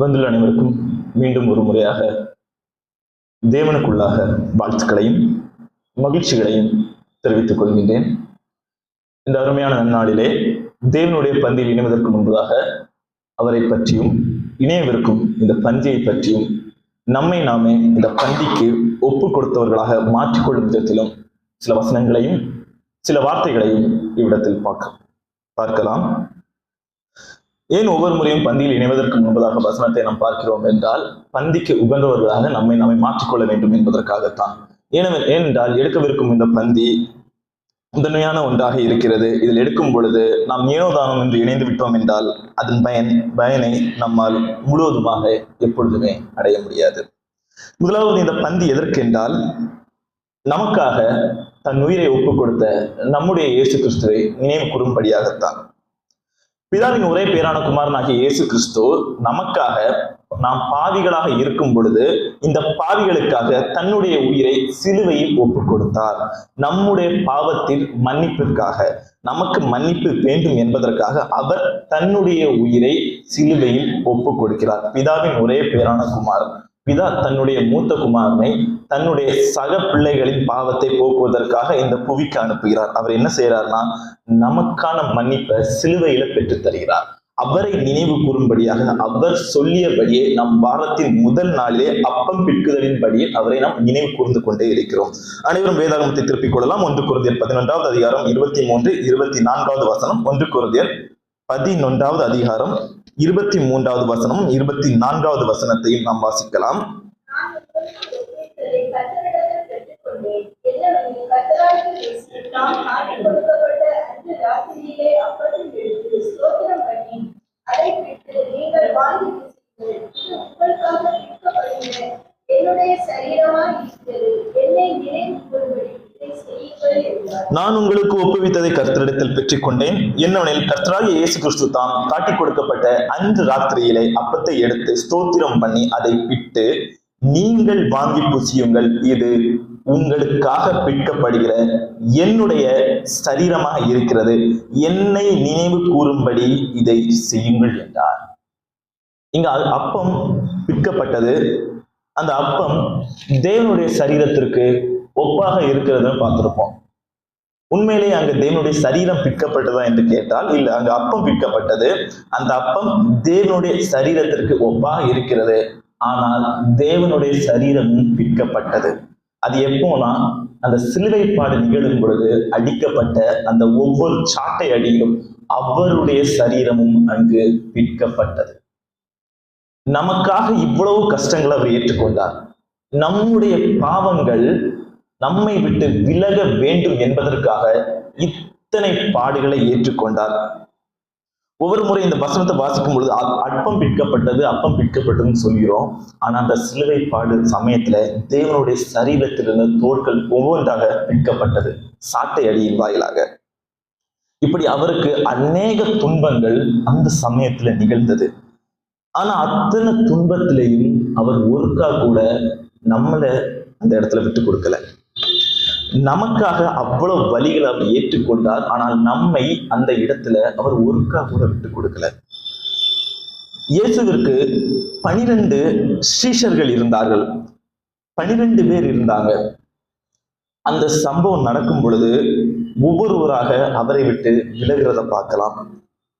வந்துள்ள அனைவருக்கும் மீண்டும் ஒரு முறையாக தேவனுக்குள்ளாக வாழ்த்துக்களையும் மகிழ்ச்சிகளையும் தெரிவித்துக் கொள்கின்றேன். இந்த அருமையான நன்னாளிலே தேவனுடைய பந்தியில் இணைவதற்கு முன்பதாக அவரை பற்றியும் இணையவிருக்கும் இந்த பந்தியை பற்றியும் நம்மை நாமே இந்த பந்திக்கு ஒப்பு கொடுத்தவர்களாக மாற்றிக்கொள்ளும் விதத்திலும் சில வசனங்களையும் சில வார்த்தைகளையும் இவ்விடத்தில் பார்க்க பார்க்கலாம். ஏன் ஒவ்வொரு முறையும் பந்தியில் இணைவதற்கு முன்பதாக வசனத்தை நாம் பார்க்கிறோம் என்றால் பந்திக்கு உகந்தவர்களாக நம்மை நம்மை மாற்றிக்கொள்ள வேண்டும் என்பதற்காகத்தான். ஏனவே ஏனென்றால் எடுக்கவிருக்கும் இந்த பந்தி முதன்மையான ஒன்றாக இருக்கிறது. இதில் எடுக்கும் பொழுது நாம் ஏனோதானம் என்று இணைந்து விட்டோம் என்றால் அதன் பயன் பயனை நம்மால் முழுவதுமாக எப்பொழுதுமே அடைய முடியாது. முதலாவது இந்த பந்தி எதற்கென்றால் நமக்காக தன் உயிரை ஒப்புக் கொடுத்த நம்முடைய இயேசு கிறிஸ்துவை நினைவு கூறும்படியாகத்தான் பிதாவின் ஒரே பேரான குமாரனாகிய இயேசு கிறிஸ்து நமக்காக நாம் பாவிகளாக இருக்கும் பொழுது இந்த பாவிகளுக்காக தன்னுடைய உயிரை சிலுவையில் ஒப்பு கொடுத்தார் நம்முடைய பாவத்தில் மன்னிப்பிற்காக நமக்கு மன்னிப்பு வேண்டும் என்பதற்காக அவர் தன்னுடைய உயிரை சிலுவையில் ஒப்பு கொடுக்கிறார் பிதாவின் ஒரே பேரான குமாரன் பிதா தன்னுடைய மூத்த குமாரனை தன்னுடைய சக பிள்ளைகளின் பாவத்தை போக்குவதற்காக இந்த புவிக்கு அனுப்புகிறார். அவர் என்ன செய்யறார்னா நமக்கான மன்னிப்பை சிலுவையில பெற்று தருகிறார். அவரை நினைவு கூறும்படியாக அவர் சொல்லியபடியே நம் வாரத்தின் முதல் நாளிலே அப்பம் பிற்குதலின்படியே அவரை நாம் நினைவு கூர்ந்து கொண்டே இருக்கிறோம். அனைவரும் வேதாகமத்தை திருப்பிக் கொள்ளலாம். ஒன்று குருதியர் பதினொன்றாவது அதிகாரம் இருபத்தி மூன்று இருபத்தி நான்காவது வசனம் ஒன்று குருதியர் பதினொன்றாவது அதிகாரம் இருபத்தி மூன்றாவது வசனம் இருபத்தி நான்காவது வசனத்தையும் நாம் வாசிக்கலாம். நான் கொடுக்கப்பட்ட ராத்திரியிலே நான் உங்களுக்கு ஒப்புவித்ததை கர்த்தரிடத்தில் பெற்றுக்கொண்டேன். என்னவெனில் கர்த்தராக இயேசு கிறிஸ்து தாம் காட்டிக் கொடுக்கப்பட்ட அன்று ராத்திரியிலே அப்பத்தை எடுத்து ஸ்தோத்திரம் பண்ணி அதை பிட்டு நீங்கள் வாங்கி புசியுங்கள். இது உங்களுக்காக பிற்கப்படுகிற என்னுடைய சரீரமாக இருக்கிறது. என்னை நினைவு கூறும்படி இதை செய்யுங்கள் என்றார். இங்க அப்பம் பிற்கப்பட்டது அந்த அப்பம் தேவனுடைய சரீரத்திற்கு ஒப்பாக இருக்கிறதுன்னு பார்த்திருப்போம். உண்மையிலேயே அங்கு தேவனுடைய சரீரம் பிற்கப்பட்டதா என்று கேட்டால் இல்லை அங்கு அப்பம் பிற்கப்பட்டது அந்த அப்பம் தேவனுடைய சரீரத்திற்கு ஒப்பாக இருக்கிறது. ஆனால் தேவனுடைய சரீரமும் பிற்கப்பட்டது அது எப்போனா அந்த சிலுவைப்பாடு நிகழும் பொழுது அடிக்கப்பட்ட அந்த ஒவ்வொரு சாட்டை அடியிலும் அவருடைய சரீரமும் அங்கு பிற்கப்பட்டது நமக்காக இவ்வளவு கஷ்டங்களை அவர் ஏற்றுக்கொண்டார். நம்முடைய பாவங்கள் நம்மை விட்டு விலக வேண்டும் என்பதற்காக இத்தனை பாடுகளை ஏற்றுக்கொண்டார். ஒவ்வொரு முறை இந்த வசனத்தை வாசிக்கும் பொழுது அ- அப்பம் பிற்கப்பட்டது அப்பம் பிற்கப்பட்டதுன்னு சொல்கிறோம். ஆனா அந்த சிலுவை பாடு சமயத்துல தேவனுடைய சரீரத்திலிருந்து தோள்கள் ஒவ்வொன்றாக பிற்கப்பட்டது சாட்டை அடியின் வாயிலாக. இப்படி அவருக்கு அநேக துன்பங்கள் அந்த சமயத்துல நிகழ்ந்தது. ஆனா அத்தனை துன்பத்திலையும் அவர் ஒருக்கா கூட நம்மளை அந்த இடத்துல விட்டு கொடுக்கல. நமக்காக அவ்வளவு வழிகளை அவர் ஏற்றுக்கொண்டார் ஆனால் நம்மை அந்த இடத்துல அவர் ஒருக்கா கூட விட்டு கொடுக்கல. இயேசுவிற்கு பனிரெண்டு ஸ்ரீஷர்கள் இருந்தார்கள். பனிரெண்டு பேர் இருந்தாங்க. அந்த சம்பவம் நடக்கும் பொழுது ஒவ்வொருவராக அவரை விட்டு விலகிறத பார்க்கலாம்.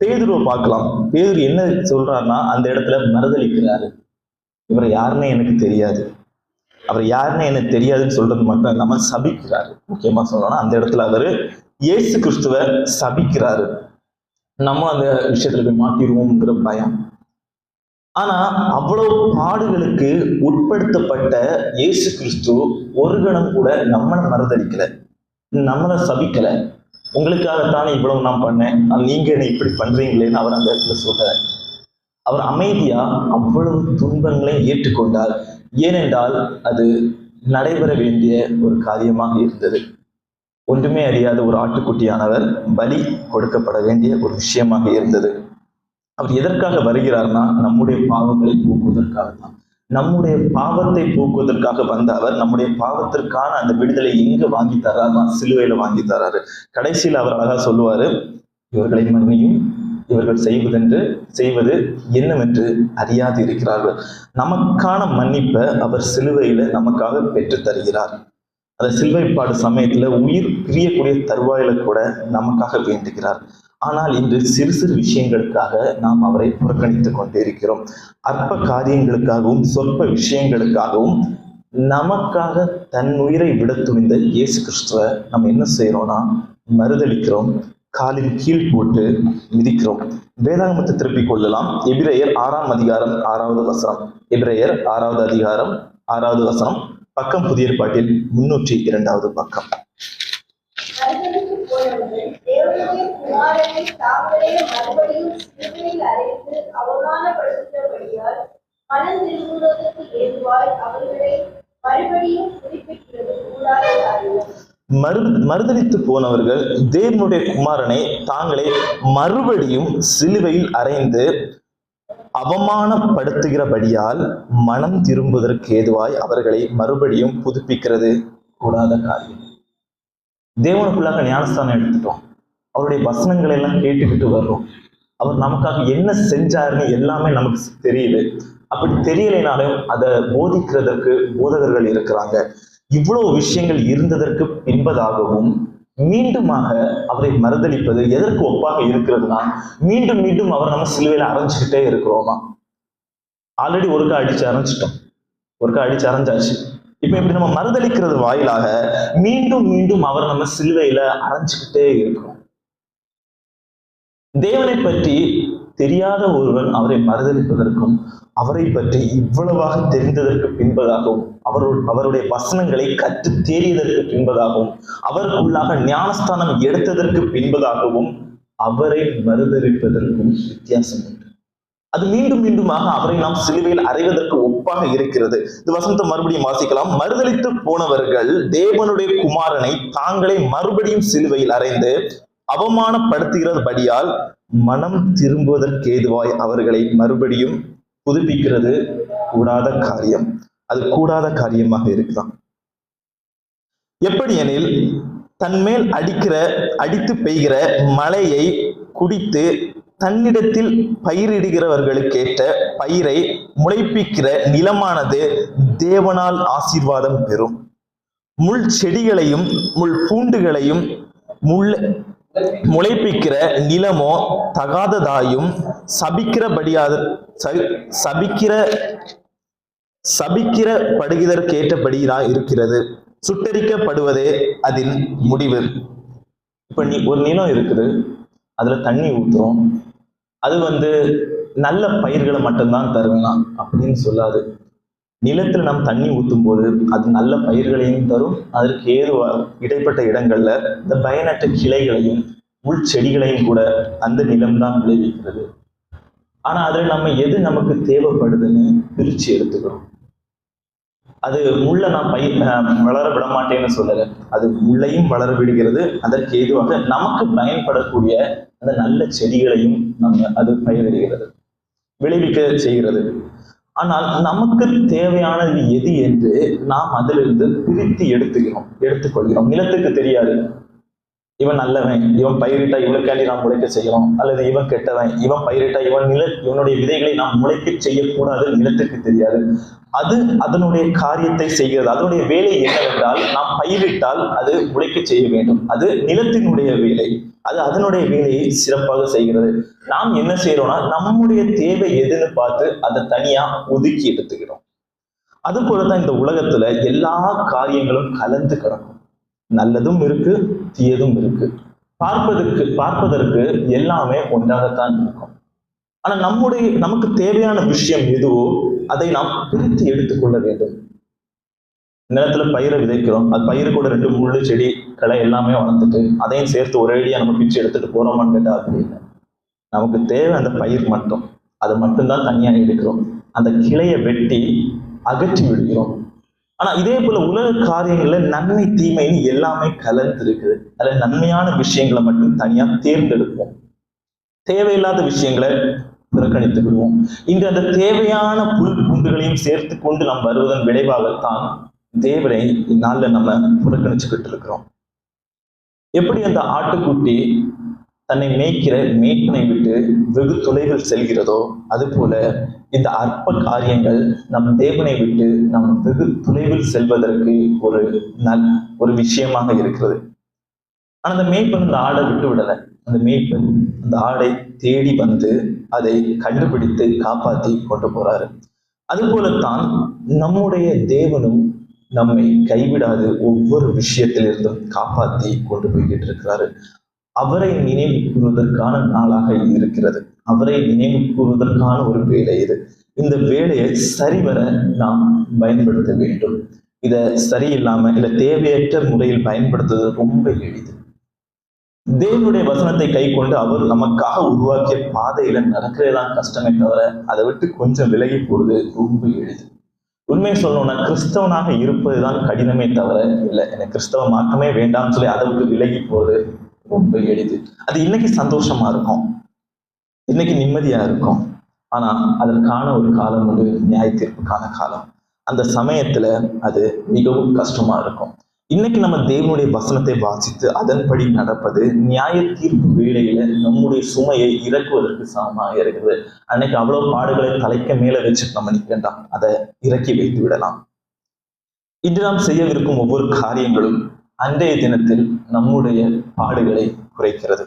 பேதுருவை பார்க்கலாம். பேதுரு என்ன சொல்றாருன்னா அந்த இடத்துல மறுதளிக்கிறாரு இவர் யாருன்னே எனக்கு தெரியாது. அவர் யாருன்னு எனக்கு தெரியாதுன்னு சொல்றது மட்டும் இல்லாமல் சபிக்கிறாரு. முக்கியமா சொல்லணும்னா அந்த இடத்துல அவரு இயேசு கிறிஸ்துவ சபிக்கிறாரு. நம்ம அந்த விஷயத்துல போய் மாட்டிடுவோம்ங்கிற பயம். ஆனா அவ்வளவு பாடுகளுக்கு உட்படுத்தப்பட்ட இயேசு கிறிஸ்து ஒரு கணம் கூட நம்மளை மறுதளிக்கல. நம்மளை சபிக்கல. உங்களுக்காகத்தானே இவ்வளவு நான் பண்ணேன். நீங்க என்ன இப்படி பண்றீங்களேன்னு அவர் அந்த இடத்துல சொல்ல அவர் அமைதியா அவ்வளவு துன்பங்களை ஏற்றுக்கொண்டார். ஏனென்றால் அது நடைபெற வேண்டிய ஒரு காரியமாக இருந்தது. ஒன்றுமே அறியாத ஒரு ஆட்டுக்குட்டியானவர் பலி கொடுக்கப்பட வேண்டிய ஒரு விஷயமாக இருந்தது. அவர் எதற்காக வருகிறார்னா நம்முடைய பாவங்களை போக்குவதற்காக தான் நம்முடைய பாவத்தை போக்குவதற்காக வந்த அவர் நம்முடைய பாவத்திற்கான அந்த விடுதலை எங்க வாங்கி தர்றாருன்னா சிலுவையில வாங்கி தர்றாரு கடைசியில் அவர் அழகா சொல்லுவாரு இவர்களை மன்னியும் இவர்கள் செய்வதென்று செய்வது என்னவென்று அறியாது இருக்கிறார்கள். நமக்கான மன்னிப்பை அவர் சிலுவையில நமக்காக பெற்று தருகிறார். அந்த சிலுவைப்பாடு சமயத்துல உயிர் பிரியக்கூடிய தருவாயில கூட நமக்காக வேண்டுகிறார். ஆனால் இன்று சிறு சிறு விஷயங்களுக்காக நாம் அவரை புறக்கணித்துக் கொண்டிருக்கிறோம் அற்ப காரியங்களுக்காகவும் சொற்ப விஷயங்களுக்காகவும் நமக்காக தன் உயிரை விட துணிந்த இயேசு கிறிஸ்துவ நம்ம என்ன செய்யறோம்னா மறுதளிக்கிறோம். காலின் கீழ் போட்டு மிதிக்கிறோம். வேதாகமத்தை திருப்பிக் கொள்ளலாம். எபிரேயர் ஆறாம் அதிகாரம் ஆறாவது வசனம். எபிரேயர் ஆறாவது அதிகாரம் ஆறாவது வசனம். பக்கம் புதிய ஏற்பாட்டில் முன்னூற்றி இரண்டாவது பக்கம். மறுபடியும் மறு மறுதளித்து போனவர்கள் தேவனுடைய குமாரனை தாங்களே மறுபடியும் சிலுவையில் அறைந்து அவமானப்படுத்துகிறபடியால் மனம் திரும்புவதற்கு ஏதுவாய் அவர்களை மறுபடியும் புதுப்பிக்கிறது. கூடாத காரியம். தேவனுக்குள்ளாக ஞானஸ்தானம் எடுத்துட்டோம். அவருடைய வசனங்களை எல்லாம் கேட்டுக்கிட்டு வர்றோம். அவர் நமக்காக என்ன செஞ்சாருன்னு எல்லாமே நமக்கு தெரியுது அப்படி தெரியலைனாலும் அதை போதிக்கிறதற்கு போதகர்கள் இருக்கிறாங்க. இவ்வளவு விஷயங்கள் இருந்ததற்கு பின்பதாகவும் மீண்டுமாக அவரை மறுதளிப்பது எதற்கு ஒப்பாக இருக்கிறதுனா மீண்டும் மீண்டும் அவர் நம்ம சிலுவையில அரைஞ்சுக்கிட்டே இருக்கிறோமா? ஆல்ரெடி ஒருக்கா அடிச்சு அரைஞ்சிட்டோம். ஒருக்கா அடிச்சு அரைஞ்சாச்சு. இப்ப இப்படி நம்ம மறுதளிக்கிறது வாயிலாக மீண்டும் மீண்டும் அவர் நம்ம சிலுவையில அரைஞ்சுக்கிட்டே இருக்கிறோம். தேவனை பற்றி தெரியாத ஒருவன் அவரை மறுதளிப்பதற்கும் அவரை பற்றி இவ்வளவாக தெரிந்ததற்கு பின்பதாகவும் அவரு அவருடைய வசனங்களை கற்று தேறியதற்கு பின்பதாகவும் அவருக்குள்ளாக ஞானஸ்தானம் எடுத்ததற்கு பின்பதாகவும் அவரை மறுதளிப்பதற்கும் வித்தியாசம் உண்டு. அது மீண்டும் மீண்டுமாக அவரை நாம் சிலுவையில் அறைவதற்கு ஒப்பாக இருக்கிறது. இந்த வசனத்தை மறுபடியும் வாசிக்கலாம். மறுதளித்து போனவர்கள் தேவனுடைய குமாரனை தாங்களே மறுபடியும் சிலுவையில் அறைந்து அவமானப்படுத்துகிறபடியால் மனம் திரும்புவதற்கேதுவாய் அவர்களை மறுபடியும் புதுப்பிக்கிறது கூடாத காரியம். அது கூடாத காரியமாக இருக்கலாம். எப்படி எனில் தன்மேல் அடிக்கிற அடித்து பெய்கிற மழையை குடித்து தன்னிடத்தில் பயிரிடுகிறவர்களுக்கேற்ற பயிரை முளைப்பிக்கிற நிலமானது தேவனால் ஆசீர்வாதம் பெறும். முள் செடிகளையும் முள் பூண்டுகளையும் முள் முளைப்பிக்கிற நிலமோ தகாததாயும் சபிக்கிறபடியாத சபிக்கிற சபிக்கிற சபிக்கிற படுகிறதற்கேற்றபடிதான் இருக்கிறது. சுட்டரிக்கப்படுவதே அதன் முடிவு. இப்ப நீ ஒரு நிலம் இருக்குது அதுல தண்ணி ஊற்றுறோம் அது வந்து நல்ல பயிர்களை மட்டும்தான் தருவேனா அப்படின்னு சொல்லாது. நிலத்தில் நாம் தண்ணி ஊற்றும் போது அது நல்ல பயிர்களையும் தரும். அதற்கு ஏதுவா இடைப்பட்ட இடங்கள்ல இந்த பயனற்ற கிளைகளையும் உள் செடிகளையும் கூட அந்த நிலம்தான் விளைவிக்கிறது. ஆனா அதுல நம்ம எது நமக்கு தேவைப்படுதுன்னு பிரிச்சு எடுத்துக்கிறோம் அது முள்ளை நான் பயிர் அஹ், வளர விட மாட்டேன்னு சொல்லலை. அது முள்ளையும் வளர விடுகிறது. அதற்கு ஏதுவாக நமக்கு பயன்படக்கூடிய அந்த நல்ல செடிகளையும் நம்ம அது பயிரிடுகிறது. விளைவிக்க செய்கிறது. ஆனால் நமக்கு தேவையானது எது என்று நாம் அதிலிருந்து பிரித்து எடுத்துக்கிறோம் எடுத்துக்கொள்கிறோம். நிலத்துக்கு தெரியாது. இவன் நல்லவன் இவன் பயிரிட்டா இவனுக்காண்டி நாம் முளைக்க செய்யணும் அல்லது இவன் கெட்டவன் இவன் பயிரிட்டா இவன் நில இவனுடைய விதைகளை நாம் முளைக்க செய்யக்கூடாது நிலத்துக்கு தெரியாது. அது அதனுடைய காரியத்தை செய்கிறது. அதனுடைய வேலை என்னவென்றால் நாம் பயிரிட்டால் அது முளைக்க செய்ய வேண்டும். அது நிலத்தினுடைய வேலை. அது அதனுடைய வேலையை சிறப்பாக செய்கிறது. நாம் என்ன செய்யறோம்னா நம்முடைய தேவை எதுன்னு பார்த்து அதை தனியா ஒதுக்கி எடுத்துக்கிறோம். அது போலதான் இந்த உலகத்துல எல்லா காரியங்களும் கலந்து கிடக்கும். நல்லதும் இருக்கு தீயதும் இருக்கு. பார்ப்பதற்கு பார்ப்பதற்கு எல்லாமே ஒன்றாகத்தான் இருக்கும். ஆனா நம்முடைய நமக்கு தேவையான விஷயம் எதுவோ அதை நாம் பிரித்து எடுத்துக்கொள்ள வேண்டும். நிலத்துல பயிரை விதைக்கிறோம். அது பயிரு கூட ரெண்டு முள்ளு செடி களை எல்லாமே வளர்ந்துட்டு அதையும் சேர்த்து ஒரேடியா நம்ம பிச்சு எடுத்துட்டு போறோமான்னு கேட்டா அப்படி இல்லை. நமக்கு தேவை அந்த பயிர் மட்டும். அதை மட்டும்தான் தனியாக எடுக்கிறோம். அந்த கிளையை வெட்டி அகற்றி விடுகிறோம். ஆனா இதே போல உலக காரியங்கள்ல நன்மை தீமைன்னு எல்லாமே கலந்து இருக்குது அதுல நன்மையான விஷயங்களை மட்டும் தனியா தேர்ந்தெடுப்போம். தேவையில்லாத விஷயங்களை புறக்கணித்து விடுவோம் இன்று அந்த தேவையான புல் பூண்டுகளையும் சேர்த்து கொண்டு நாம் வருவதன் விளைவாகத்தான் தேவனை இந்நாளில் நம்ம புறக்கணிச்சுக்கிட்டு இருக்கிறோம். எப்படி அந்த ஆட்டுக்குட்டி தன்னை மேய்க்கிற மேய்ப்பனை விட்டு வெகு தொலைவில் செல்கிறதோ அதுபோல இந்த அற்ப காரியங்கள் நம் தேவனை விட்டு நாம் வெகு தொலைவில் செல்வதற்கு ஒரு நல் ஒரு விஷயமாக இருக்கிறது. ஆனால் அந்த மேய்ப்பன் அந்த ஆடை விட்டு விடலை. அந்த மேய்ப்பன் அந்த ஆடை தேடி வந்து அதை கண்டுபிடித்து காப்பாத்தி கொண்டு போறாரு. அதுபோலத்தான் நம்முடைய தேவனும் நம்மை கைவிடாது ஒவ்வொரு விஷயத்திலிருந்தும் காப்பாத்தி கொண்டு போய்கிட்டு இருக்கிறாரு. அவரை நினைவு கூறுவதற்கான நாளாக இது இருக்கிறது. அவரை நினைவு கூறுவதற்கான ஒரு வேலை இது. இந்த வேலையை சரிவர நாம் பயன்படுத்த வேண்டும். இதை சரியில்லாம இல்ல தேவையற்ற முறையில் பயன்படுத்துவது ரொம்ப எளிது. தேவனுடைய வசனத்தை கை கொண்டு அவர் நமக்காக உருவாக்கிய பாதையில நடக்கிறதான் கஷ்டமே தவிர அதை விட்டு கொஞ்சம் விலகி போறது ரொம்ப எளிது. உண்மையை சொல்லணும்னா கிறிஸ்தவனாக இருப்பதுதான் கடினமே தவிர இல்லை எனக்கு கிறிஸ்தவ மாற்றமே வேண்டாம்னு சொல்லி அதை விட்டு விலகி போறது ரொம்ப எளிது. அது இன்னைக்கு சந்தோஷமா இருக்கும். இன்னைக்கு நிம்மதியா இருக்கும். ஆனா அதற்கான ஒரு காலம் வந்து நியாய தீர்ப்புக்கான காலம். அந்த சமயத்துல அது மிகவும் கஷ்டமா இருக்கும். இன்னைக்கு நம்ம தேவனுடைய வசனத்தை வாசித்து அதன்படி நடப்பது நியாய தீர்ப்பு வேளையில நம்முடைய சுமையை இறக்குவதற்கு சமமாக இருக்குது அன்னைக்கு அவ்வளவு பாடுகளை தலைக்க மேல வச்சு நம்ம நிற்கண்டாம் அதை இறக்கி வைத்து விடலாம். இன்று நாம் செய்யவிருக்கும் ஒவ்வொரு காரியங்களும் அன்றைய தினத்தில் நம்முடைய பாடுகளை குறைக்கிறது.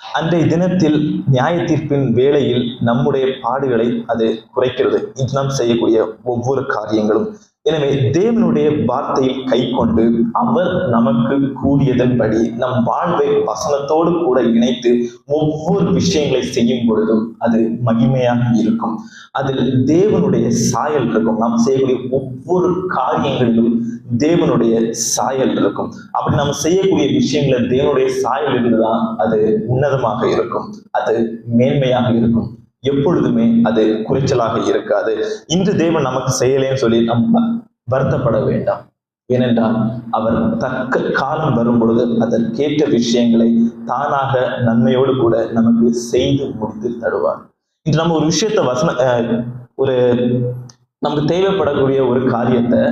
அன்றைய தினத்தில் நியாய தீர்ப்பின் வேளையில் நம்முடைய பாடுகளை அது குறைக்கிறது. இது நாம் செய்யக்கூடிய ஒவ்வொரு காரியங்களும் எனவே தேவனுடைய வார்த்தையில் கை கொண்டு அவர் நமக்கு கூறியதன்படி நம் வாழ்வை வசனத்தோடு கூட இணைத்து ஒவ்வொரு விஷயங்களை செய்யும் பொழுதும் அது மகிமையாக இருக்கும். அதில் தேவனுடைய சாயல் இருக்கும். நாம் செய்யக்கூடிய ஒவ்வொரு காரியங்களிலும் தேவனுடைய சாயல் இருக்கும். அப்படி நாம் செய்யக்கூடிய விஷயங்கள தேவனுடைய சாயல் இருந்துதான் அது உன்னதமாக இருக்கும். அது மேன்மையாக இருக்கும். எப்பொழுதுமே அது குறைச்சலாக இருக்காது. இன்று தேவன் நமக்கு செய்யலேன்னு சொல்லி நம்ம வருத்தப்பட வேண்டாம். ஏனென்றால் அவர் தக்க காலம் வரும் பொழுது அதற்கேற்ற விஷயங்களை தானாக நன்மையோடு கூட நமக்கு செய்து முடித்து தருவார். இன்று நம்ம ஒரு விஷயத்த வசன ஒரு நமக்கு தேவைப்படக்கூடிய ஒரு காரியத்தை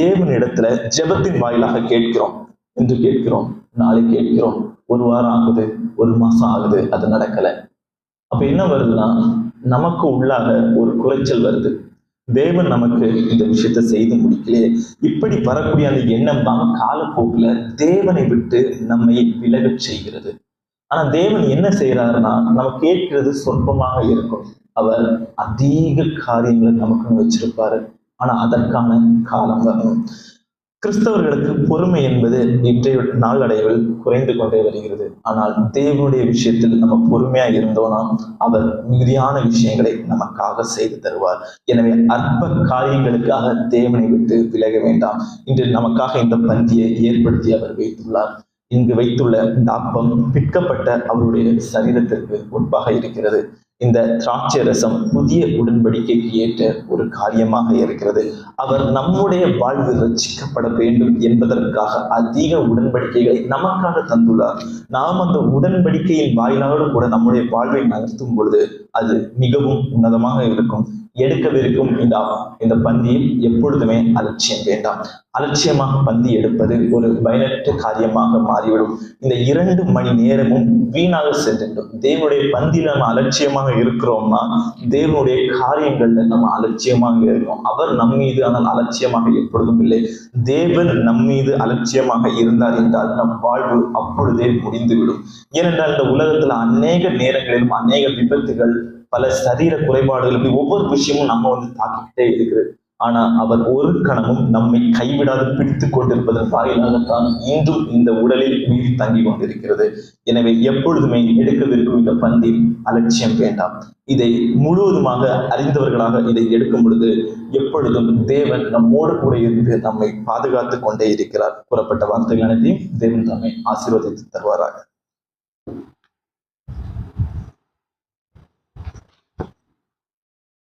தேவனிடத்துல ஜெபத்தின் வாயிலாக கேட்கிறோம் என்று கேட்கிறோம். நாளை கேட்கிறோம். ஒரு வாரம் ஆகுது ஒரு மாசம் ஆகுது அது நடக்கல. அப்ப என்ன வருதுன்னா நமக்கு உள்ளாக ஒரு குறைச்சல் வருது. தேவன் நமக்கு இந்த விஷயத்தை செய்து முடிக்கலையே. இப்படி வரக்கூடிய அந்த எண்ணம் தான் காலப்போக்குல தேவனை விட்டு நம்மை விலகச் செய்கிறது. ஆனா தேவன் என்ன செய்யறாருன்னா நம்ம கேட்கிறது சொற்பமாக இருக்கும். அவர் அதிக காரியங்களை நமக்குன்னு வச்சிருப்பாரு. ஆனா அதற்கான காலம் வரணும். கிறிஸ்தவர்களுக்கு பொறுமை என்பது இன்றைய நாளடைவில் குறைந்து கொண்டே வருகிறது. ஆனால் தேவனுடைய விஷயத்தில் நம்ம பொறுமையா இருந்தோம்னா அவர் மிகுதியான விஷயங்களை நமக்காக செய்து தருவார். எனவே அற்ப காரியங்களுக்காக தேவனை விட்டு விலக வேண்டாம். இன்று நமக்காக இந்த பந்தியை ஏற்படுத்தி அவர் வைத்துள்ளார். இங்கு வைத்துள்ள இந்த அப்பம் பிற்கப்பட்ட அவருடைய சரீரத்திற்கு உட்பாக இருக்கிறது. இந்த திராட்சை ரசம் புதிய உடன்படிக்கைக்கு ஏற்ற ஒரு காரியமாக இருக்கிறது. அவர் நம்முடைய வாழ்வு ரச்சிக்கப்பட வேண்டும் என்பதற்காக அதிக உடன்படிக்கைகளை நமக்காக தந்துள்ளார். நாம் அந்த உடன்படிக்கையின் வாயிலாக கூட நம்முடைய வாழ்வை நகர்த்தும் பொழுது அது மிகவும் உன்னதமாக இருக்கும். எடுக்கவிருக்கும் இந்த இந்த பந்தியில் எப்பொழுதுமே அலட்சியம் வேண்டாம். அலட்சியமாக பந்தி எடுப்பது ஒரு பயனற்ற காரியமாக மாறிவிடும். இந்த இரண்டு மணி நேரமும் வீணாக சென்றுடும். தேவனுடைய பந்தியில நம்ம அலட்சியமாக இருக்கிறோம்னா தேவனுடைய காரியங்கள்ல நம்ம அலட்சியமாக இருக்கோம். அவர் நம் மீது ஆனால் அலட்சியமாக எப்பொழுதும் இல்லை. தேவன் நம் மீது அலட்சியமாக இருந்தார் என்றால் நம் வாழ்வு அப்பொழுதே முடிந்துவிடும். ஏனென்றால் இந்த உலகத்துல அநேக நேரங்களிலும் அநேக விபத்துகள் பல சரீர குறைபாடுகள் இப்படி ஒவ்வொரு விஷயமும் நம்ம வந்து தாக்கிக்கிட்டே இருக்குது ஆனா அவர் ஒரு கணமும் நம்மை கைவிடாது பிடித்து கொண்டிருப்பதன் வாயிலாகத்தான் இன்றும் இந்த உடலில் உயிர் தங்கி கொண்டிருக்கிறது. எனவே எப்பொழுதுமே எடுக்கவிருக்கும் இந்த பந்தில் அலட்சியம் வேண்டாம். இதை முழுவதுமாக அறிந்தவர்களாக இதை எடுக்கும் பொழுது எப்பொழுதும் தேவன் நம்மோடு கூட இருந்து நம்மை பாதுகாத்து கொண்டே இருக்கிறார். கூறப்பட்ட வார்த்தைகள் அனைத்தையும் தேவன் நம்மை ஆசீர்வதித்து தருவாராக.